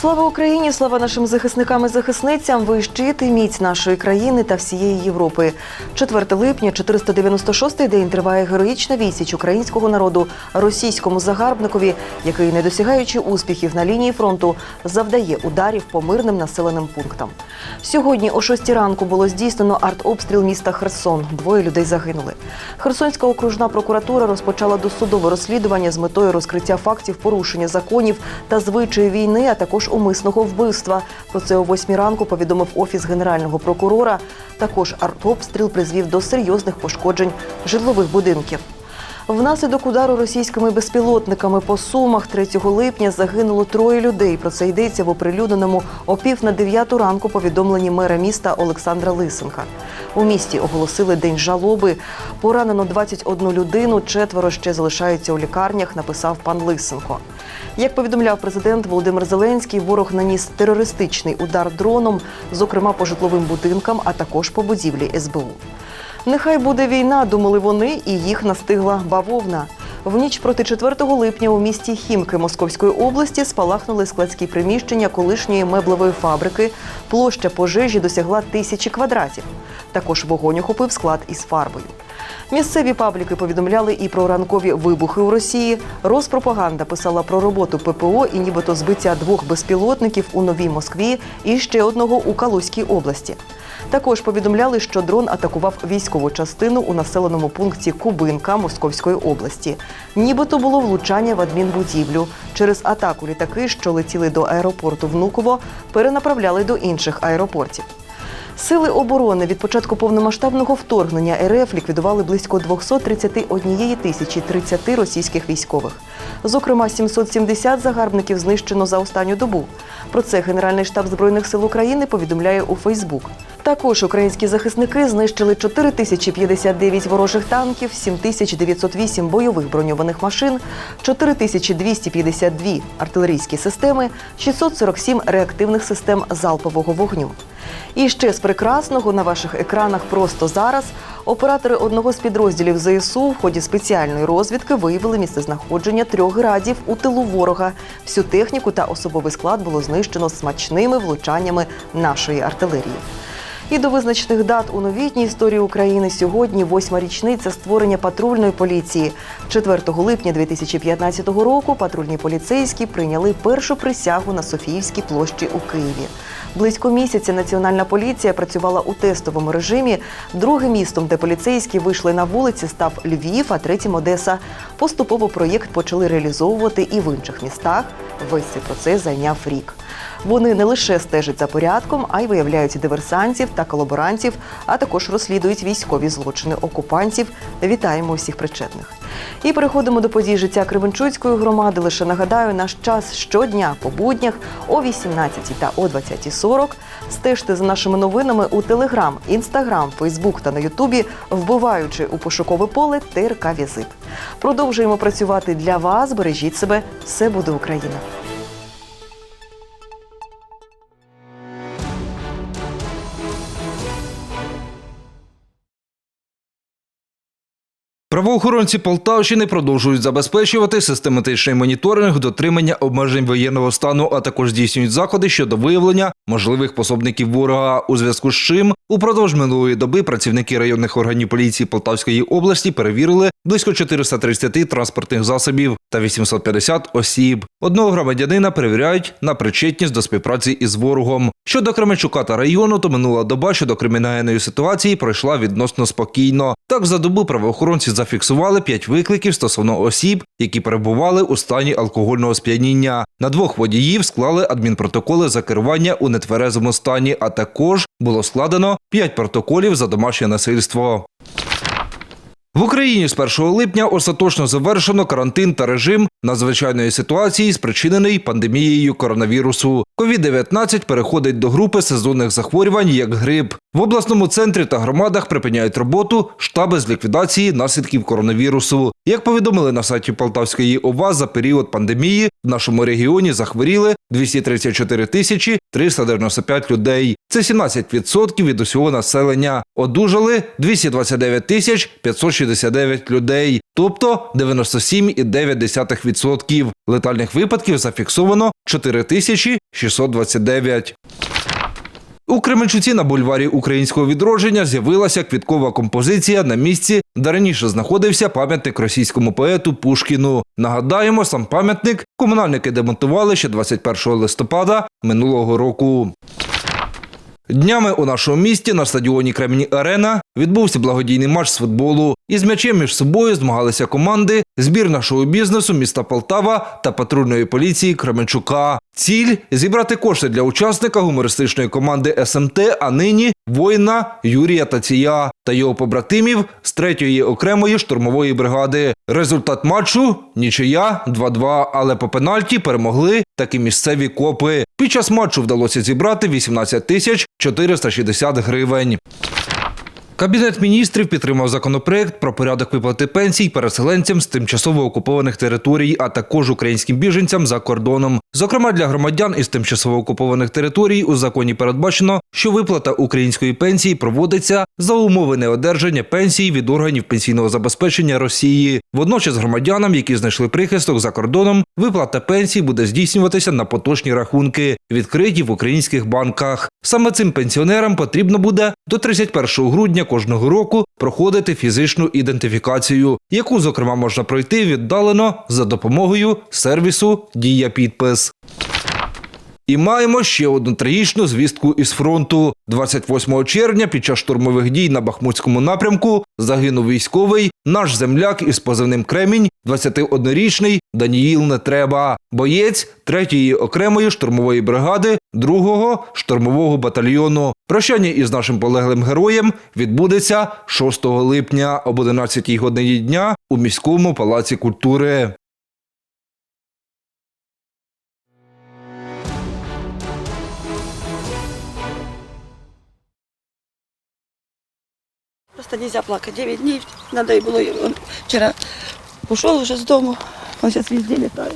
Слава Україні! Слава нашим захисникам і захисницям! Ви щит і міць нашої країни та всієї Європи. 4 липня, 496-й день триває героїчна відсіч українського народу російському загарбникові, який, не досягаючи успіхів на лінії фронту, завдає ударів по мирним населеним пунктам. Сьогодні о 6 ранку було здійснено артобстріл міста Херсон. Двоє людей загинули. Херсонська окружна прокуратура розпочала досудове розслідування з метою розкриття фактів порушення законів та звичаї війни, а також умисного вбивства. Про це о 8 ранку повідомив офіс генерального прокурора. Також артобстріл призвів до серйозних пошкоджень житлових будинків. Внаслідок удару російськими безпілотниками по сумах 3 липня загинуло троє людей. Про це йдеться в оприлюдненому о пів на дев'яту ранку повідомленні мера міста Олександра Лисенка. У місті оголосили день жалоби. Поранено 21 людину. Четверо ще залишаються у лікарнях. Написав пан Лисенко. Як повідомляв президент Володимир Зеленський, ворог наніс терористичний удар дроном, зокрема по житловим будинкам, а також по будівлі СБУ. Нехай буде війна, думали вони, і їх настигла бавовна. В ніч проти 4 липня у місті Хімки Московської області спалахнули складські приміщення колишньої меблевої фабрики. Площа пожежі досягла тисячі квадратів. Також вогонь охопив склад із фарбою. Місцеві пабліки повідомляли і про ранкові вибухи у Росії. Роспропаганда писала про роботу ППО і нібито збиття двох безпілотників у Новій Москві і ще одного у Калузькій області. Також повідомляли, що дрон атакував військову частину у населеному пункті Кубинка Московської області. Нібито було влучання в адмінбудівлю. Через атаку літаки, що летіли до аеропорту Внуково, перенаправляли до інших аеропортів. Сили оборони від початку повномасштабного вторгнення РФ ліквідували близько 231 тисячі 30 російських військових. Зокрема, 770 загарбників знищено за останню добу. Про це Генеральний штаб збройних сил України повідомляє у Фейсбук. Також українські захисники знищили 4059 ворожих танків, 7908 бойових броньованих машин, 4252 артилерійські системи, 647 реактивних систем залпового вогню. І ще з прекрасного на ваших екранах просто зараз оператори одного з підрозділів ЗСУ в ході спеціальної розвідки виявили місцезнаходження трьох градів у тилу ворога. Всю техніку та особовий склад було знищено смачними влучаннями нашої артилерії. І до визначених дат у новітній історії України сьогодні восьма річниця створення патрульної поліції. 4 липня 2015 року патрульні поліцейські прийняли першу присягу на Софіївській площі у Києві. Близько місяця національна поліція працювала у тестовому режимі. Другим містом, де поліцейські вийшли на вулиці, став Львів, а третім Одеса. Поступово проєкт почали реалізовувати і в інших містах. Весь цей процес зайняв рік. Вони не лише стежать за порядком, а й виявляють диверсантів та колаборантів, а також розслідують військові злочини окупантів. Вітаємо усіх причетних. І переходимо до подій життя Кривенчуцької громади. Лише нагадаю, наш час щодня по буднях о 18 та о 20.40. Стежте за нашими новинами у Телеграм, Інстаграм, Фейсбук та на Ютубі, вбиваючи у пошукове поле ТРК Візит. Продовжуємо працювати для вас. Бережіть себе, все буде Україна. Правоохоронці Полтавщини продовжують забезпечувати систематичний моніторинг дотримання обмежень воєнного стану, а також здійснюють заходи щодо виявлення можливих пособників ворога. У зв'язку з чим упродовж минулої доби працівники районних органів поліції Полтавської області перевірили близько 430 транспортних засобів та 850 осіб. Одного громадянина перевіряють на причетність до співпраці із ворогом. Щодо Кременчука та району, то минула доба щодо кримінальної ситуації пройшла відносно спокійно. Так за добу правоохоронці зафіксували п'ять викликів стосовно осіб, які перебували у стані алкогольного сп'яніння. На двох водіїв склали адмінпротоколи за керування у нетверезому стані, а також було складено 5 протоколів за домашнє насильство. В Україні з 1 липня остаточно завершено карантин та режим надзвичайної ситуації, спричинений пандемією коронавірусу. COVID-19 переходить до групи сезонних захворювань як грип. В обласному центрі та громадах припиняють роботу штаби з ліквідації наслідків коронавірусу. Як повідомили на сайті Полтавської ОВА, за період пандемії в нашому регіоні захворіли 234 тисячі 395 людей. Це 17% від усього населення. Одужали 229 тисяч 569 людей. тобто 97,9%. Летальних випадків зафіксовано 4629. У Кременчуці на бульварі українського відродження з'явилася квіткова композиція на місці, де раніше знаходився пам'ятник російському поету Пушкіну. Нагадаємо, сам пам'ятник комунальники демонтували ще 21 листопада минулого року. Днями у нашому місті на стадіоні Кремені Арена відбувся благодійний матч з футболу. Із м'ячем між собою змагалися команди збірна шоу-бізнесу міста Полтава та патрульної поліції Кременчука. Ціль зібрати кошти для учасника гумористичної команди СМТ, а нині воїна Юрія Тація та його побратимів з третьої окремої штурмової бригади. Результат матчу нічия 2-2, але по пенальті перемогли такі місцеві копи. Під час матчу вдалося зібрати 18 тисяч 460 гривень. Кабінет міністрів підтримав законопроект про порядок виплати пенсій переселенцям з тимчасово окупованих територій, а також українським біженцям за кордоном. Зокрема, для громадян із тимчасово окупованих територій у законі передбачено, що виплата української пенсії проводиться за умови неодержання пенсій від органів пенсійного забезпечення Росії. Водночас громадянам, які знайшли прихисток за кордоном, виплата пенсій буде здійснюватися на поточні рахунки, відкриті в українських банках. Саме цим пенсіонерам потрібно буде до 31 грудня кожного року проходити фізичну ідентифікацію, яку, зокрема, можна пройти віддалено за допомогою сервісу Дія підпис. І маємо ще одну трагічну звістку із фронту. 28 червня під час штурмових дій на Бахмутському напрямку загинув військовий наш земляк із позивним Кремінь, 21-річний Даніїл Нетреба, боєць 3-ї окремої штурмової бригади 2-го штурмового батальйону. Прощання із нашим полеглим героєм відбудеться 6 липня об 11 годині дня у міському палаці культури. Просто нельзя плакать. 9 дней надо и было. Он вчера ушел уже с дому. Он сейчас везде летает.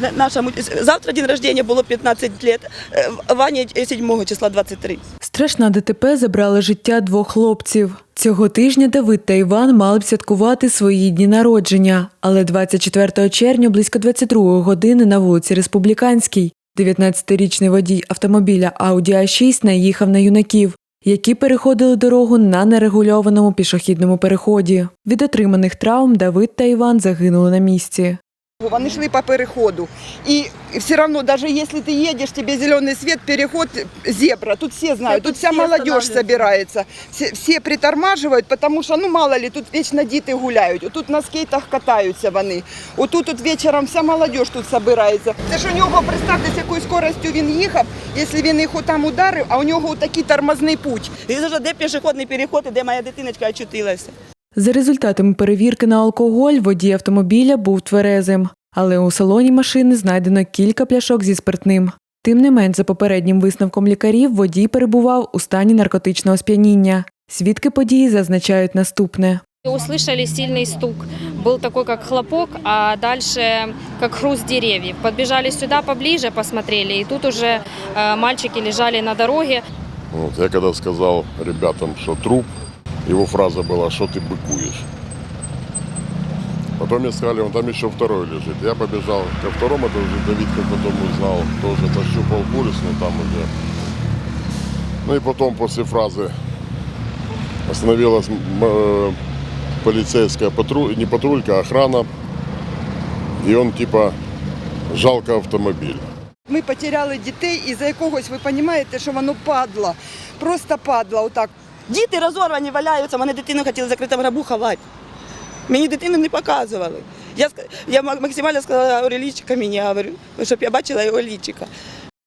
На- Нашему, завтра день рождения было 15 лет. Э, Ване 7 числа 23. Страшна ДТП забрала життя двох хлопців. Цього тижня Давид та Іван мали б святкувати свої дні народження, але 24 червня близько 22 години на вулиці Республіканській 19-річний водій автомобіля Audi A6 наїхав на юнаків, які переходили дорогу на нерегульованому пішохідному переході. Від отриманих травм Давид та Іван загинули на місці. Вони йшли по переходу. І все одно, навіть якщо ти їдеш, тебе зелений світ, переход зебра. Тут всі знають, тут вся всі молодежь збирається. Всі, всі притормажують, тому що, ну мало ли, тут вічно діти гуляють. Тут на скейтах катаються вони. Отут тут вечором вся молодежь тут збирається. Це ж у нього, представте, з якою скоростю він їхав, якщо він їх отам ударив, а у нього такий тормозний путь. І вже де пішохідний переход, і де моя дитиночка очутилася. За результатами перевірки на алкоголь водій автомобіля був тверезим, але у салоні машини знайдено кілька пляшок зі спиртним. Тим не менш, за попереднім висновком лікарів, водій перебував у стані наркотичного сп'яніння. Свідки події зазначають наступне. Услышали сильный стук. Был такой, как хлопок, а дальше как хруст деревьев. Подбежали сюда поближе, посмотрели, и тут уже э, мальчики лежали на дороге. Вот, я когда сказал ребятам, что труп, его фраза была, что ты быкуешь. Потом мне сказали, он там еще второй лежит. Я побежал ко второму, это уже Давид, как потом узнал, тоже пощупал пульс, но там уже. Ну и потом после фразы остановилась м, э, полицейская патруль, не патрулька, а охрана. И он типа жалко автомобиль. Ми потеряли дітей і за якогось, ви розумієте, що воно падло. Просто падло отак. Діти розорвані валяються, мене дитину хотіли в закритому гробу ховати. Мені дитину не показували. Я, я максимально сказала, говорю, лічика мені, говорю, щоб я бачила його лічика.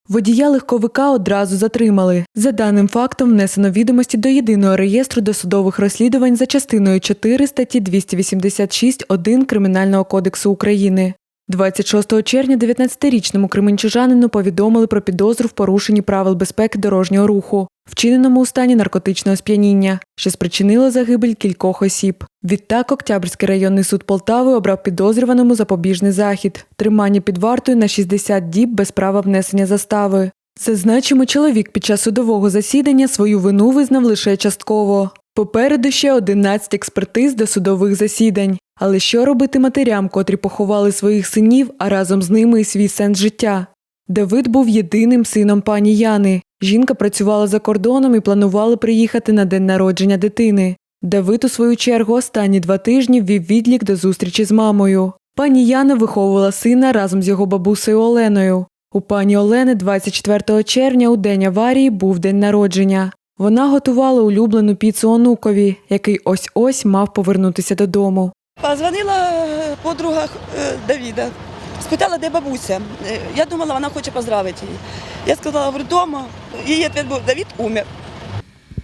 Водія легковика одразу затримали. За даним фактом внесено відомості до єдиного реєстру досудових розслідувань за частиною 4 статті 286.1 Кримінального кодексу України. 26 червня 19-річному кременчужанину повідомили про підозру в порушенні правил безпеки дорожнього руху, вчиненому у стані наркотичного сп'яніння, що спричинило загибель кількох осіб. Відтак Октябрьський районний суд Полтави обрав підозрюваному запобіжний захід тримання під вартою на 60 діб без права внесення застави. Зазначимо, чоловік під час судового засідання свою вину визнав лише частково. Попереду ще 11 експертиз до судових засідань. Але що робити матерям, котрі поховали своїх синів, а разом з ними і свій сенс життя? Давид був єдиним сином пані Яни. Жінка працювала за кордоном і планувала приїхати на день народження дитини. Давид, у свою чергу, останні два тижні ввів відлік до зустрічі з мамою. Пані Яна виховувала сина разом з його бабусею Оленою. У пані Олени 24 червня у день аварії був день народження. Вона готувала улюблену піцу онукові, який ось-ось мав повернутися додому. Позвонила подруга е, Давіда, спитала, де бабуся. Е, Я думала, вона хоче поздравити її. Я сказала, вдома. Її відповідь був, умер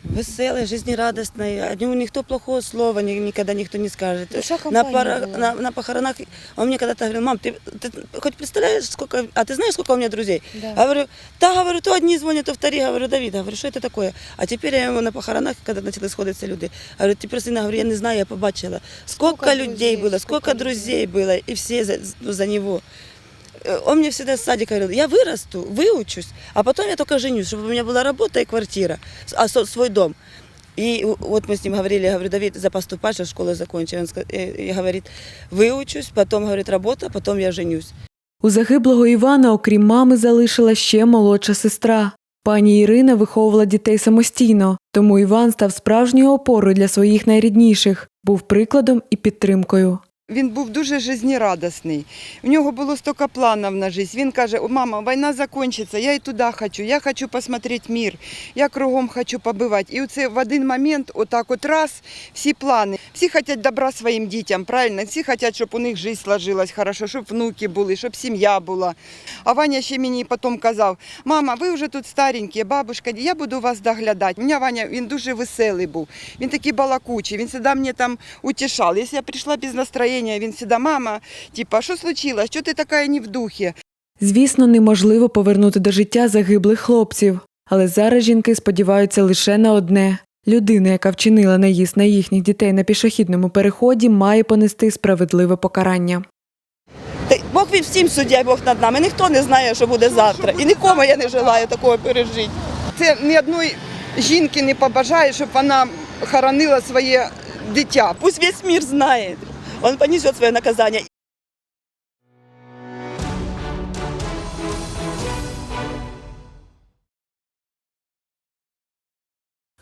Веселий, жизнерадостний, о нему никто плохого слова ни- никогда никто не скажет. На, пора- на, на похоронах он мне когда-то говорил, мам, ты, ты хоть представляешь, сколько, а ты знаешь, сколько у меня друзей? Да. Говорю, да, говорю, то одни звонят, то вторые, говорю, Давид, говорю, что это такое? А теперь я ему на похоронах, когда начали сходиться люди, говорю, ты просто, говорю, я не знаю, я побачила, сколько, людей было, сколько друзей было, и все за, за него. Э, Он мне всегда с садика говорил, я вырасту, выучусь, а потом я только женюсь, чтобы у меня была работа и квартира, с- а со- свой дом. И вот мы с ним говорили, я говорю, Давид, за поступаешь, школу закончил. Он ска- э, и говорит, выучусь, потом, говорит, работа, потом я женюсь. У загиблого Івана, окрім мами, залишила ще молодша сестра. Пані Ірина виховувала дітей самостійно, тому Іван став справжньою опорою для своїх найрідніших, був прикладом і підтримкою. Він був дуже жизнерадісний. У нього було стільки планів на життя. Він каже: мама, війна закінчиться, я і туди хочу, я хочу посмотрети мир, я кругом хочу побувати. І оце в один момент, отак от раз, всі плани. Всі хочуть добра своїм дітям, правильно? Всі хочуть, щоб у них життя сложилась хорошо, щоб внуки були, щоб сім'я була. А Ваня ще мені потім казав: мама, ви вже тут старенькі, бабушка, я буду вас доглядати. У мене Ваня він дуже веселий був. Він такий балакучий, він завжди мене там утішав. Якщо я прийшла без настроєння, він завжди, мама, типа, що случилось, що ти така не в духі? Звісно, неможливо повернути до життя загиблих хлопців, але зараз жінки сподіваються лише на одне. Людина, яка вчинила наїзд на їхніх дітей на пішохідному переході, має понести справедливе покарання. Бог він всім суддя, Бог над нами. Ніхто не знає, що буде завтра. І нікому я не желаю такого пережити. Це ні одної жінки не побажає, щоб вона хоронила своє дитя. Пусть весь мир знает. Он понесет свое наказание.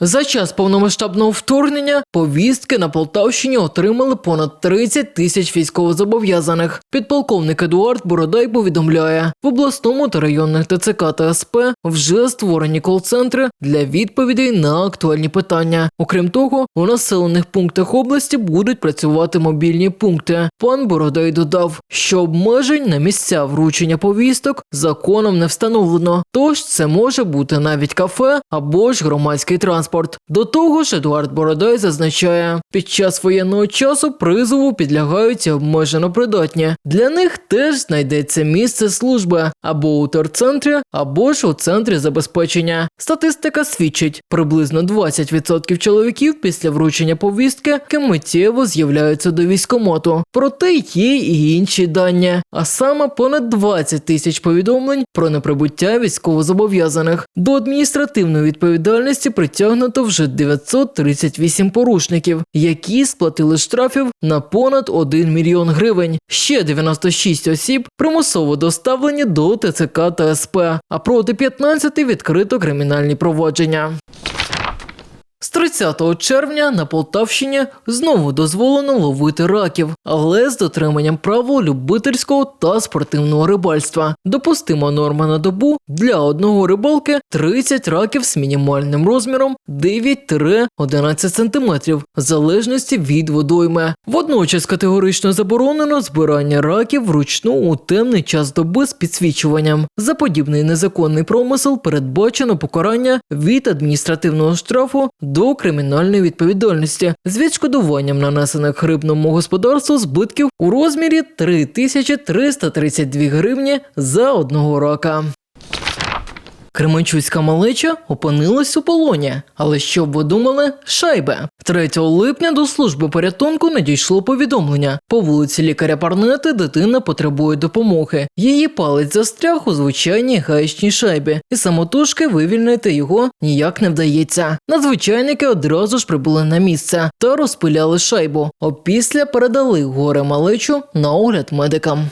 За час повномасштабного вторгнення повістки на Полтавщині отримали понад 30 тисяч військовозобов'язаних. Підполковник Едуард Бородай повідомляє, в обласному та районних ТЦК та СП вже створені кол-центри для відповідей на актуальні питання. Окрім того, у населених пунктах області будуть працювати мобільні пункти. Пан Бородай додав, що обмежень на місця вручення повісток законом не встановлено. Тож це може бути навіть кафе або ж громадський транспорт. До того ж, Едуард Бородай зазначає, під час воєнного часу призову підлягають обмежено придатні. Для них теж знайдеться місце служби або у терцентрі, або ж у центрі забезпечення. Статистика свідчить, приблизно 20% чоловіків після вручення повістки миттєво з'являються до військкомату. Проте є і інші дані, а саме понад 20 тисяч повідомлень про неприбуття військовозобов'язаних. До адміністративної відповідальності притягнуто вже 938 порушників, які сплатили штрафів на понад 1 мільйон гривень. Ще 96 осіб примусово доставлені до ТЦК та СП, а проти 15 відкрито кримінальні провадження. З 30 червня на Полтавщині знову дозволено ловити раків, але з дотриманням правил любительського та спортивного рибальства. Допустима норма на добу для одного рибалки 30 раків з мінімальним розміром 9-11 см, в залежності від водойми. Водночас категорично заборонено збирання раків вручну у темний час доби з підсвічуванням. За подібний незаконний промисел передбачено покарання від адміністративного штрафу до кримінальної відповідальності з відшкодуванням нанесених рибному господарству збитків у розмірі 3332 гривні за одного рака. Кременчуцька малеча опинилась у полоні. Але що б ви думали? Шайби. 3 липня до служби порятунку надійшло повідомлення. По вулиці лікаря Парнети дитина потребує допомоги. Її палець застряг у звичайній гаечній шайбі, і самотужки вивільнити його ніяк не вдається. Надзвичайники одразу ж прибули на місце та розпиляли шайбу. Опісля передали горе малечу на огляд медикам.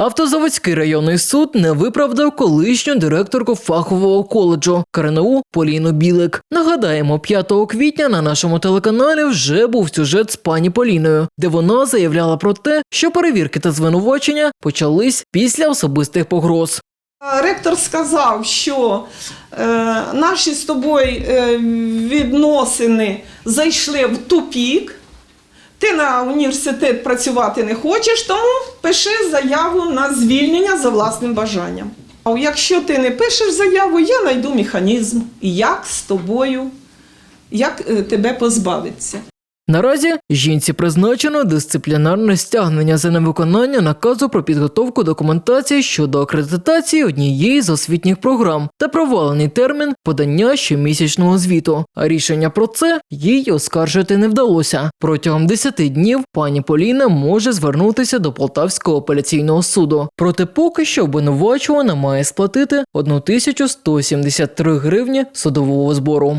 Автозаводський районний суд не виправдав колишню директорку фахового коледжу КРНУ Поліну Білик. Нагадаємо, 5 квітня на нашому телеканалі вже був сюжет з пані Поліною, де вона заявляла про те, що перевірки та звинувачення почались після особистих погроз. Ректор сказав, що е, наші з тобою е, відносини зайшли в тупік. Ти на університет працювати не хочеш, тому пиши заяву на звільнення за власним бажанням. А якщо ти не пишеш заяву, я знайду механізм, як з тобою, як е, тебе позбавитися. Наразі жінці призначено дисциплінарне стягнення за невиконання наказу про підготовку документації щодо акредитації однієї з освітніх програм та провалений термін подання щомісячного звіту. А рішення про це їй оскаржити не вдалося. Протягом 10 днів пані Поліна може звернутися до Полтавського апеляційного суду. Проте поки що обвинувачувана має сплатити 1173 гривні судового збору.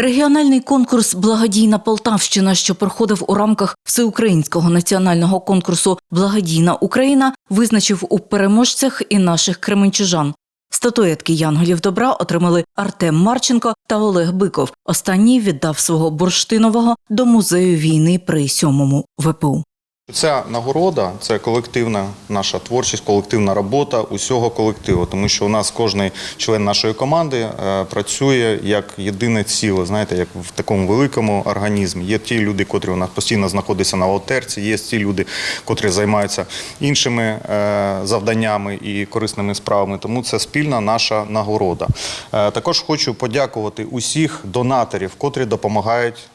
Регіональний конкурс Благодійна Полтавщина, що проходив у рамках всеукраїнського національного конкурсу Благодійна Україна, визначив у переможцях і наших кременчужан. Статуетки Янголів добра отримали Артем Марченко та Олег Биков. Останній віддав свого бурштинового до музею війни при сьомому ВПУ. Ця нагорода це колективна наша творчість, колективна робота усього колективу, тому що у нас кожен член нашої команди е, працює як єдине ціле, знаєте, як в такому великому організмі. Є ті люди, котрі у нас постійно знаходяться на волонтерці, є ті люди, котрі займаються іншими е, завданнями і корисними справами. Тому це спільна наша нагорода. Е, Також хочу подякувати усіх донаторів, котрі допомагають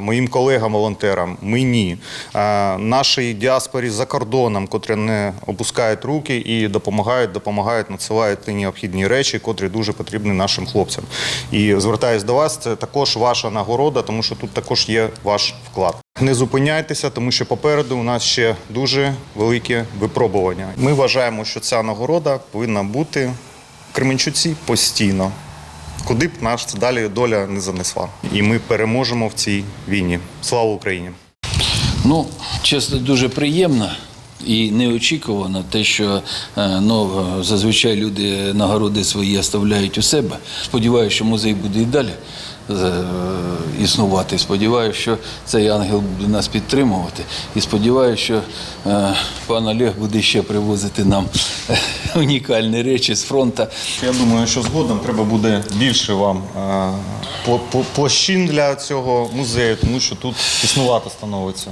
моїм колегам-волонтерам, мені, е, нашій діаспорі за кордоном, котрі не опускають руки і допомагають, допомагають, надсилають ті необхідні речі, котрі дуже потрібні нашим хлопцям. І звертаюсь до вас, це також ваша нагорода, тому що тут також є ваш вклад. Не зупиняйтеся, тому що попереду у нас ще дуже велике випробування. Ми вважаємо, що ця нагорода повинна бути в Кременчуці постійно. Куди б нас далі доля не занесла, і ми переможемо в цій війні. Слава Україні! Ну, чесно, дуже приємно і неочікувано те, що ну, зазвичай люди нагороди свої оставляють у себе. Сподіваюся, що музей буде і далі е, існувати. Сподіваюся, що цей ангел буде нас підтримувати. І сподіваюся, що е, пан Олег буде ще привозити нам унікальні речі з фронту. Я думаю, що згодом треба буде більше вам площин для цього музею, тому що тут існувати становиться.